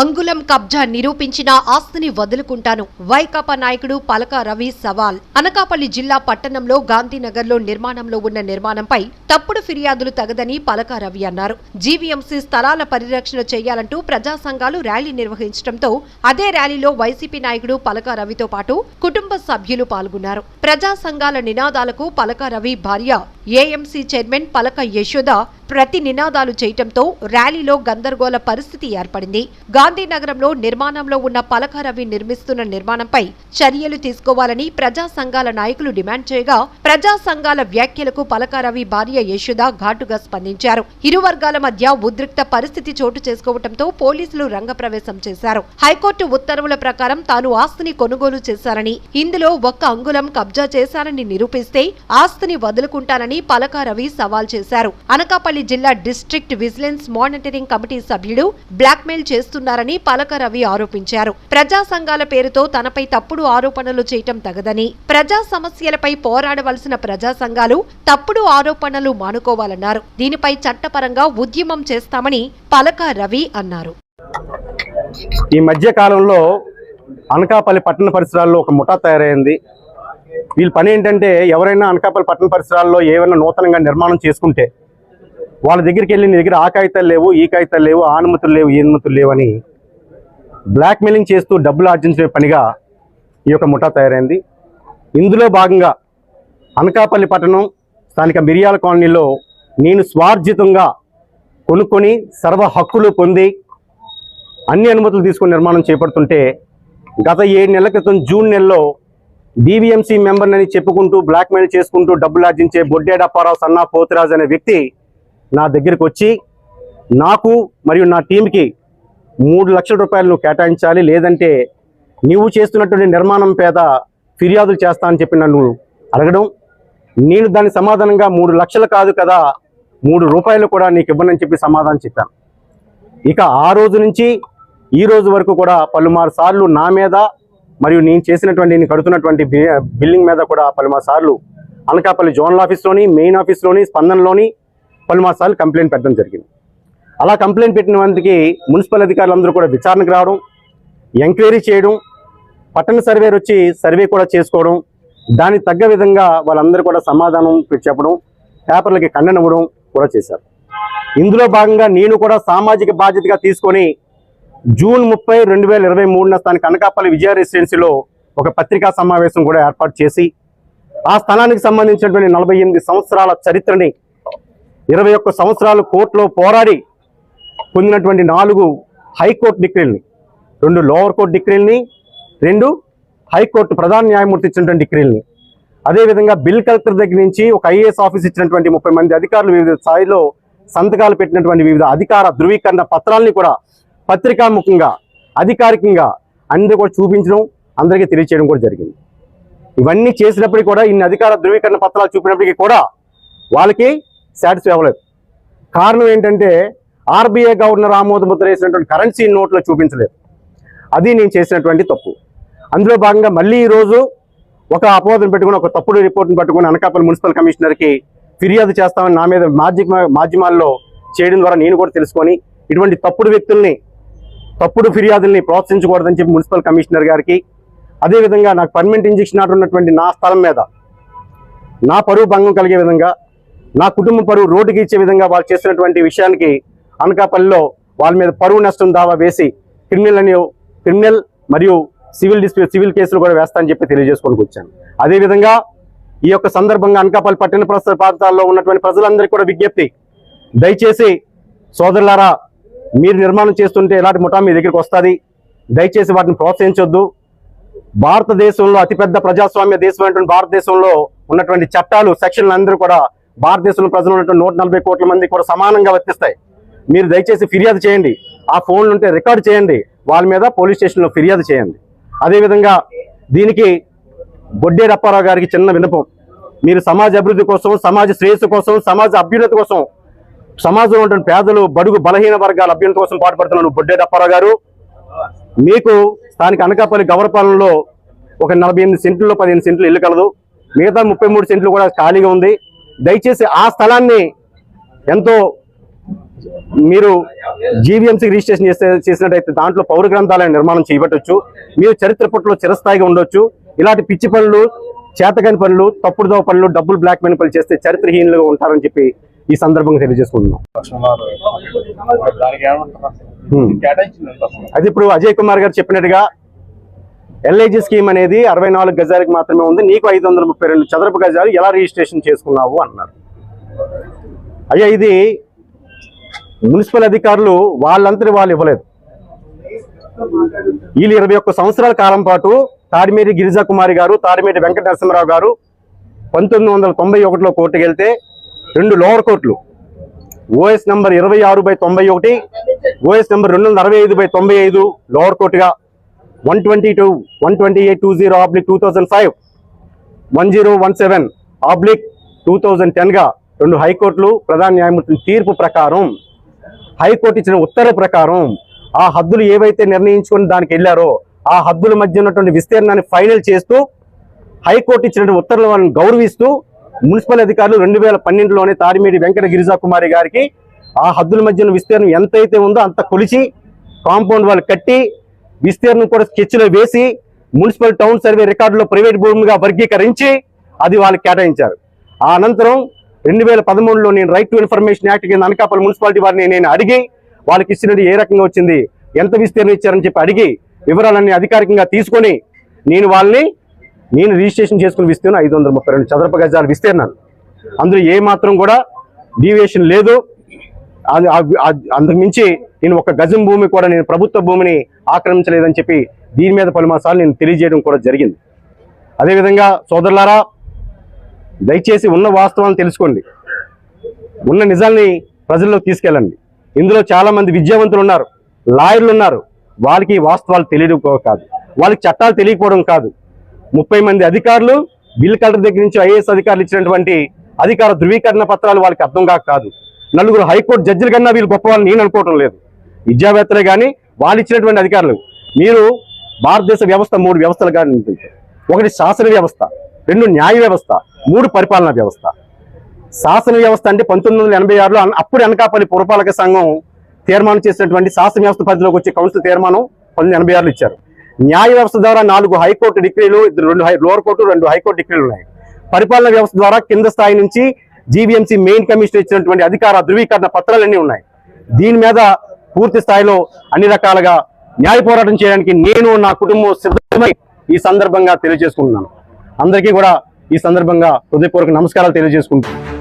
அங்கு అంగుళం కబ్జా నిరూపించిన ఆస్తిని వదులుకుంటాను. వైకాపా నాయకుడు పలక రవి సవాల్. అనకాపల్లి జిల్లా పట్టణంలో గాంధీనగర్లో నిర్మాణంలో ఉన్న నిర్మాణంపై తప్పుడు ఫిర్యాదులు తగదని పలక రవి అన్నారు. జీవీఎంసీ స్థలాల పరిరక్షణ చేయాలంటూ ప్రజా సంఘాలు ర్యాలీ నిర్వహించడంతో అదే ర్యాలీలో వైసీపీ నాయకుడు పలక రవితో పాటు కుటుంబ సభ్యులు పాల్గొన్నారు. ప్రజా సంఘాల నినాదాలకు పలక రవి భార్య ఏఎంసీ చైర్మన్ పలక యశోద ప్రతి నినాదాలు చేయటంతో ర్యాలీలో గందరగోళ పరిస్థితి ఏర్పడింది. గాంధీనగరంలో నిర్మాణంలో ఉన్న పలక రవి నిర్మిస్తున్న నిర్మాణంపై చర్యలు తీసుకోవాలని ప్రజా సంఘాల నాయకులు డిమాండ్ చేయగా ప్రజా సంఘాల వ్యాఖ్యలకు పలక రవి భార్య యశోద ఘాటుగా స్పందించారు. ఇరు వర్గాల మధ్య ఉద్రిక్త పరిస్థితి చోటు చేసుకోవడంతో పోలీసులు రంగప్రవేశం చేశారు. హైకోర్టు ఉత్తర్వుల ప్రకారం తాను ఆస్తిని కొనుగోలు చేశారని ఇందులో ఒక్క అంగుళం కబ్జా చేశారని నిరూపిస్తే ఆస్తిని వదులుకుంటానని పలక రవి సవాల్ చేశారు. అనకాపల్లి జిల్లా డిస్ట్రిక్ట్ విజిలెన్స్ మానిటరింగ్ కమిటీ సభ్యుడు బ్లాక్మెయిల్ చేస్తున్నారని పలక రవి ఆరోపించారు. ప్రజా సంఘాల పేరుతో తనపై తప్పుడు ఆరోపణలు చేయటం తగదని ప్రజా సమస్యలపై పోరాడవలసిన ప్రజా సంఘాలు తప్పుడు ఆరోపణలు మానుకోవాలన్నారు. దీనిపై చట్టపరంగా ఉద్యమం చేస్తామని పలక రవి అన్నారు. ఈ మధ్య కాలంలో అనకాపల్లి పట్టణ పరిసరాల్లో ఒక ముఠా తయారైంది. వీళ్ళ పని ఏంటంటే ఎవరైనా అనకాపల్లి పట్టణ పరిసరాల్లో ఏమైనా నూతనంగా నిర్మాణం చేసుకుంటే వాళ్ళ దగ్గరికి వెళ్ళి నీ దగ్గర ఆ కాగితాలు లేవు ఈ కాగితాలు లేవు ఆ అనుమతులు లేవు ఈ అనుమతులు లేవని బ్లాక్మెయిలింగ్ చేస్తూ డబ్బులు ఆర్జించే పనిగా ఈ యొక్క ముఠా తయారైంది. ఇందులో భాగంగా అనకాపల్లి పట్టణం స్థానిక మిరియాల కాలనీలో నేను స్వార్జితంగా కొనుక్కొని సర్వ హక్కులు పొంది అన్ని అనుమతులు తీసుకుని నిర్మాణం చేపడుతుంటే గత ఏడు నెలల క్రితం జూన్ నెలలో డివిఎంసీ మెంబర్ అని చెప్పుకుంటూ బ్లాక్మెయిల్ చేసుకుంటూ డబ్బులు ఆర్జించే బొడ్డేడ అప్పారావు సన్నా పోతురాజు అనే వ్యక్తి నా దగ్గరికి వచ్చి నాకు మరియు నా టీంకి మూడు లక్షల రూపాయలు నువ్వు కేటాయించాలి లేదంటే నీవు చేస్తున్నటువంటి నిర్మాణం పేద ఫిర్యాదులు చేస్తా అని చెప్పి నన్ను అడగడం. నేను దాని సమాధానంగా మూడు లక్షలు కాదు కదా మూడు రూపాయలు కూడా నీకు ఇవ్వనని చెప్పి సమాధానం చెప్పాను. ఇక ఆ రోజు నుంచి ఈ రోజు వరకు కూడా పలుమారు సార్లు నా మీద మరియు నేను చేసినటువంటి నేను కడుతున్నటువంటి బి- బిల్డింగ్ మీద కూడా పలుమారు సార్లు అనకాపల్లి జోనల్ ఆఫీస్లోని మెయిన్ ఆఫీస్లోని స్పందనలోని పలుమారు సార్లు కంప్లైంట్ పెట్టడం జరిగింది. అలా కంప్లైంట్ పెట్టిన వారికి మున్సిపల్ అధికారులందరూ కూడా విచారణకు రావడం ఎంక్వైరీ చేయడం పట్టణ సర్వేర్ వచ్చి సర్వే కూడా చేసుకోవడం దానికి తగ్గ విధంగా వాళ్ళందరూ కూడా సమాధానం చెప్పడం పేపర్లకి ఖండన కూడా చేశారు. ఇందులో భాగంగా నేను కూడా సామాజిక బాధ్యతగా తీసుకొని జూన్ ముప్పై రెండు వేల ఇరవై మూడున స్థానిక అనకాపల్లి విజయ రెసిడెన్సీలో ఒక పత్రికా సమావేశం కూడా ఏర్పాటు చేసి ఆ స్థలానికి సంబంధించినటువంటి నలభై ఎనిమిది సంవత్సరాల చరిత్రని ఇరవై ఒక్క సంవత్సరాలు కోర్టులో పోరాడి పొందినటువంటి నాలుగు హైకోర్టు డిగ్రీలని రెండు లోవర్ కోర్టు డిగ్రీలని రెండు హైకోర్టు ప్రధాన న్యాయమూర్తి ఇచ్చినటువంటి డిగ్రీలని అదేవిధంగా బిల్ కలెక్టర్ దగ్గర నుంచి ఒక ఐఏఎస్ ఆఫీస్ ఇచ్చినటువంటి ముప్పై మంది అధికారులు వివిధ స్థాయిలో సంతకాలు పెట్టినటువంటి వివిధ అధికార ధృవీకరణ పత్రాలని కూడా పత్రికాముఖంగా అధికారికంగా అందరూ కూడా చూపించడం అందరికీ తెలియచేయడం కూడా జరిగింది. ఇవన్నీ చేసినప్పటికీ కూడా ఇన్ని అధికార ధృవీకరణ పత్రాలు చూపినప్పటికీ కూడా వాళ్ళకి సాటిస్ఫై అవ్వలేదు. కారణం ఏంటంటే ఆర్బీఐ గవర్నర్ ఆమోద ముద్ర వేసినటువంటి కరెన్సీ నోట్లో చూపించలేదు. అది నేను చేసినటువంటి తప్పు. అందులో భాగంగా మళ్ళీ ఈరోజు ఒక అపోహం పెట్టుకుని ఒక తప్పుడు రిపోర్ట్ని పట్టుకుని అనకాపల్లి మున్సిపల్ కమిషనర్కి ఫిర్యాదు చేస్తామని నా మీద మాధ్యమ మాధ్యమాల్లో చేయడం ద్వారా నేను కూడా తెలుసుకొని ఇటువంటి తప్పుడు వ్యక్తుల్ని తప్పుడు ఫిర్యాదుల్ని ప్రోత్సహించకూడదని చెప్పి మున్సిపల్ కమిషనర్ గారికి అదేవిధంగా నాకు పర్మనెంట్ ఇంజక్షన్ ఆర్డర్ ఉన్నటువంటి నా స్థలం మీద నా పరువు భంగం కలిగే విధంగా నా కుటుంబ పరువు రోడ్డుకి ఇచ్చే విధంగా వాళ్ళు చేసినటువంటి విషయానికి అనకాపల్లిలో వాళ్ళ మీద పరువు నష్టం దావా వేసి క్రిమినల్ అని క్రిమినల్ మరియు సివిల్ డిస్ప్యూట్ సివిల్ కేసులు కూడా వేస్తానని చెప్పి తెలియజేసుకొని వచ్చాను. అదేవిధంగా ఈ యొక్క సందర్భంగా అనకాపల్లి పట్టణ ప్రస్తుత ప్రాంతాల్లో ఉన్నటువంటి ప్రజలందరికీ కూడా విజ్ఞప్తి. దయచేసి సోదరులారా మీరు నిర్మాణం చేస్తుంటే ఎలాంటి ముఠా మీ దగ్గరికి వస్తుంది? దయచేసి వాటిని ప్రోత్సహించొద్దు. భారతదేశంలో అతిపెద్ద ప్రజాస్వామ్య దేశం అయినటువంటి భారతదేశంలో ఉన్నటువంటి చట్టాలు సెక్షన్లు అందరూ కూడా భారతదేశంలో ప్రజలు ఉన్నటువంటి నూట నలభై కోట్ల మంది కూడా సమానంగా వర్తిస్తాయి. మీరు దయచేసి ఫిర్యాదు చేయండి. ఆ ఫోన్లు ఉంటే రికార్డ్ చేయండి. వాళ్ళ మీద పోలీస్ స్టేషన్లో ఫిర్యాదు చేయండి. అదేవిధంగా దీనికి బొడ్డే రప్పారావు గారికి చిన్న విన్నపం. మీరు సమాజ అభివృద్ధి కోసం సమాజ శ్రేయస్సు కోసం సమాజ అభ్యున్నతి కోసం సమాజంలో ఉంటున్న పేదలు బడుగు బలహీన వర్గాల అభ్యున్నతి కోసం పాటుపడుతున్నాను బొడ్డే రప్పారావు గారు. మీకు స్థానిక అనకాపల్లి గౌరపాలెంలో ఒక నలభై ఎనిమిది సెంట్లలో పదిహేను సెంట్లు ఇల్లు కలదు. మిగతా ముప్పై మూడు సెంట్లు కూడా ఖాళీగా ఉంది. దయచేసి ఆ స్థలాన్ని ఎంతో మీరు జీవీఎంసీ రిజిస్ట్రేషన్ చేస్తే చేసినట్టయితే దాంట్లో పౌర గ్రంథాలయ నిర్మాణం చేయబట్టొచ్చు. మీరు చరిత్ర పుటలో చిరస్థాయిగా ఉండొచ్చు. ఇలాంటి పిచ్చి పనులు చేతకాని పనులు తప్పుడు దోవ పనులు డబ్బులు బ్లాక్ మెయిన్ పనులు చేస్తే చరిత్రహీనులుగా ఉంటారని చెప్పి ఈ సందర్భంగా తెలియజేసుకుంటున్నాం. అది ఇప్పుడు అజయ్ కుమార్ గారు చెప్పినట్టుగా ఎల్ఐజి స్కీమ్ అనేది అరవై నాలుగు గజాలకు మాత్రమే ఉంది. నీకు ఐదు వందల ముప్పై రెండు చదరపు గజాలు ఎలా రిజిస్ట్రేషన్ చేసుకున్నావు అన్నారు. అయ్యా ఇది మున్సిపల్ అధికారులు వాళ్ళంతటి వాళ్ళు ఇవ్వలేదు. వీళ్ళు ఇరవై ఒక్క సంవత్సరాల కాలం పాటు తాడిమేరి గిరిజా కుమారి గారు తాడిమేరి వెంకట నరసింహరావు గారు పంతొమ్మిది వందల తొంభై ఒకటిలో కోర్టుకు వెళ్తే రెండు లోవర్ కోర్టులు. ఓఎస్ నంబర్ ఇరవై ఆరు బై తొంభై ఒకటి ఓఎస్ నంబర్ రెండు వందల అరవై ఐదు బై తొంభై ఐదు lower కోర్టుగా one twenty two one twenty eight two zero oblique two thousand five one zero one seven oblique two thousand టెన్గా రెండు హైకోర్టులు ప్రధాన న్యాయమూర్తి తీర్పు ప్రకారం హైకోర్టు ఇచ్చిన ఉత్తర్వు ప్రకారం ఆ హద్దులు ఏవైతే నిర్ణయించుకొని దానికి వెళ్ళారో ఆ హద్దుల మధ్య ఉన్నటువంటి విస్తీర్ణాన్ని ఫైనల్ చేస్తూ హైకోర్టు ఇచ్చినటువంటి ఉత్తర్వులను గౌరవిస్తూ మున్సిపల్ అధికారులు రెండు వేల పన్నెండులోనే తారిమేడి వెంకట గిరిజా కుమారి గారికి ఆ హద్దుల మధ్య ఉన్న విస్తీర్ణం ఎంతైతే ఉందో అంత కొలిచి కాంపౌండ్ వాళ్ళు కట్టి విస్తీర్ణం కూడా స్కెచ్లో వేసి మున్సిపల్ టౌన్ సర్వే రికార్డులో ప్రైవేట్ భూమిగా వర్గీకరించి అది వాళ్ళకి కేటాయించారు. ఆ అనంతరం రెండు వేల పదమూడులో నేను రైట్ టు ఇన్ఫర్మేషన్ యాక్ట్ కింద అనకాపల్లి మున్సిపాలిటీ వారిని నేను అడిగి వాళ్ళకి ఇచ్చినది ఏ రకంగా వచ్చింది ఎంత విస్తీర్ణం ఇచ్చారని చెప్పి అడిగి వివరాలన్నీ అధికారికంగా తీసుకొని నేను వాళ్ళని నేను రిజిస్ట్రేషన్ చేసుకుని విస్తీర్ణం ఐదు వందల ముప్పై రెండు చదరపు గజాల విస్తీర్ణాలు. అందులో ఏ మాత్రం కూడా డీవియేషన్ లేదు. అది ఆ- మించి నేను ఒక గజం భూమి కూడా నేను ప్రభుత్వ భూమిని ఆక్రమించలేదని చెప్పి దీని మీద పలుమాసార్లు నేను తెలియజేయడం కూడా జరిగింది. అదేవిధంగా సోదరులారా దయచేసి ఉన్న వాస్తవాలను తెలుసుకోండి. ఉన్న నిజాల్ని ప్రజల్లోకి తీసుకెళ్ళండి. ఇందులో చాలామంది విద్యావంతులు ఉన్నారు లాయర్లు ఉన్నారు. వాళ్ళకి వాస్తవాలు తెలియడం కాదు. వాళ్ళకి చట్టాలు తెలియకపోవడం కాదు. ముప్పై మంది అధికారులు బిల్ కలెక్టర్ దగ్గర నుంచి ఐఏఎస్ అధికారులు ఇచ్చినటువంటి అధికార ధృవీకరణ పత్రాలు వాళ్ళకి అర్థం కాక కాదు. నలుగురు హైకోర్టు జడ్జిల కన్నా వీళ్ళు గొప్పవాళ్ళని నేను అనుకోవటం లేదు. విద్యావేత్తలే కానీ వాళ్ళు ఇచ్చినటువంటి అధికారులు. మీరు భారతదేశ వ్యవస్థ మూడు వ్యవస్థలు కానీ ఉంటుంది. ఒకటి శాసన వ్యవస్థ. రెండు న్యాయ వ్యవస్థ మూడు పరిపాలనా వ్యవస్థ. శాసన వ్యవస్థ అంటే పంతొమ్మిది వందల ఎనభై ఆరులో అప్పుడు అనకాపల్లి పురపాలక సంఘం తీర్మానం చేసినటువంటి శాసన వ్యవస్థ పరిధిలోకి వచ్చే కౌన్సిల్ తీర్మానం పంతొమ్మిది ఎనభై ఆరులో ఇచ్చారు. న్యాయ వ్యవస్థ ద్వారా నాలుగు హైకోర్టు డిగ్రీలు ఇద్దరు రెండు హై లోవర్ కోర్టు రెండు హైకోర్టు డిగ్రీలు ఉన్నాయి. పరిపాలన వ్యవస్థ ద్వారా కింద స్థాయి నుంచి జీవీఎంసీ మెయిన్ కమిషనర్ ఇచ్చినటువంటి అధికార ధృవీకరణ పత్రాలన్నీ ఉన్నాయి. దీని మీద పూర్తి స్థాయిలో అన్ని రకాలుగా న్యాయ పోరాటం చేయడానికి నేను నా కుటుంబం సిద్ధమై ఈ సందర్భంగా తెలియజేసుకుంటున్నాను. అందరికీ కూడా ఈ సందర్భంగా హృదయపూర్వక నమస్కారాలు తెలియజేసుకుంటున్నాను